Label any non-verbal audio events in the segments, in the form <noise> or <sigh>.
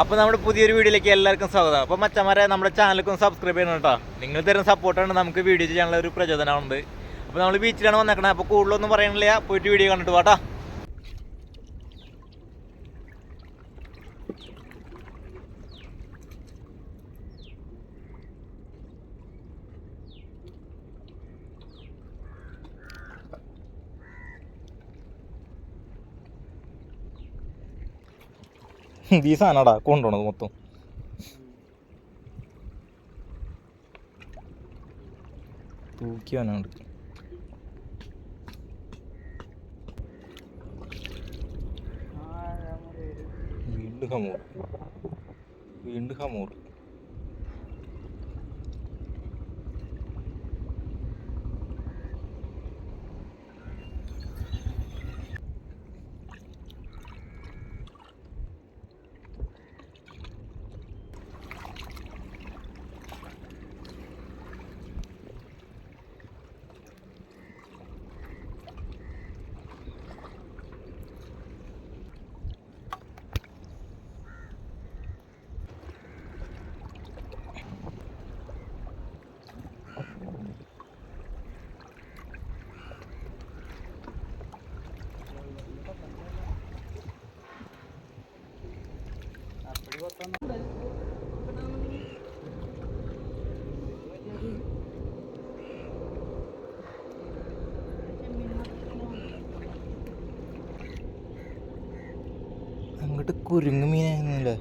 അപ്പോൾ നമ്മുടെ പുതിയൊരു വീഡിയോയിലേക്ക് എല്ലാവർക്കും സ്വാഗതം. അപ്പോൾ മച്ചന്മാരെ നമ്മുടെ ചാനലിലേക്കും സബ്സ്ക്രൈബ് ചെയ്യണം കേട്ടോ. നിങ്ങൾ തരുന്ന സപ്പോർട്ടാണ് നമുക്ക് വീഡിയോ ചെയ്യാനുള്ള ഒരു പ്രചോദനമാണത് അപ്പോൾ നമ്മൾ ബീച്ചിലാണ് വന്നേക്കണത് അപ്പോൾ കൂടുതലൊന്നും പറയണില്ല. പോയിട്ട് വീഡിയോ കണ്ടിട്ട് വാട്ടാ <laughs> ഈ സാധനടാ കൊണ്ടുപോണത് മൊത്തം. തൂക്കിയാണ് വീണ്ടും ഹമൂർ വീണ്ടും ഹമൂർ അങ്ങോട്ട് കുരുങ്ങു മീനായിരുന്നല്ലേ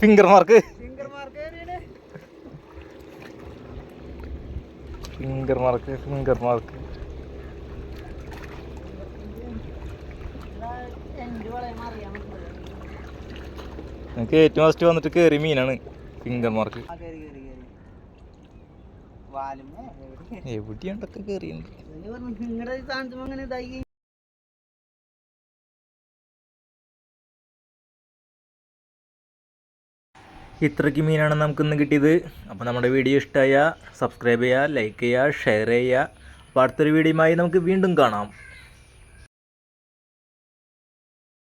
finger mark finger mark finger mark എനിക്ക് ഏറ്റവും ഫസ്റ്റ് വന്നിട്ട് കയറി മീനാണ് ഫിംഗർ മാർക്ക് എവിടെയാണ്ടൊക്കെ കയറിയുണ്ട് നിങ്ങളുടെ സ്ഥാനത്തും അങ്ങനെ ഇതായി ഇത്രയ്ക്ക് മീനാണ് നമുക്കിന്ന് കിട്ടിയത്. അപ്പോൾ നമ്മുടെ വീഡിയോ ഇഷ്ടമായ സബ്സ്ക്രൈബ് ചെയ്യുക ലൈക്ക് ചെയ്യുക ഷെയർ ചെയ്യുക അപ്പോൾ അടുത്തൊരു വീഡിയോയുമായി നമുക്ക് വീണ്ടും കാണാം.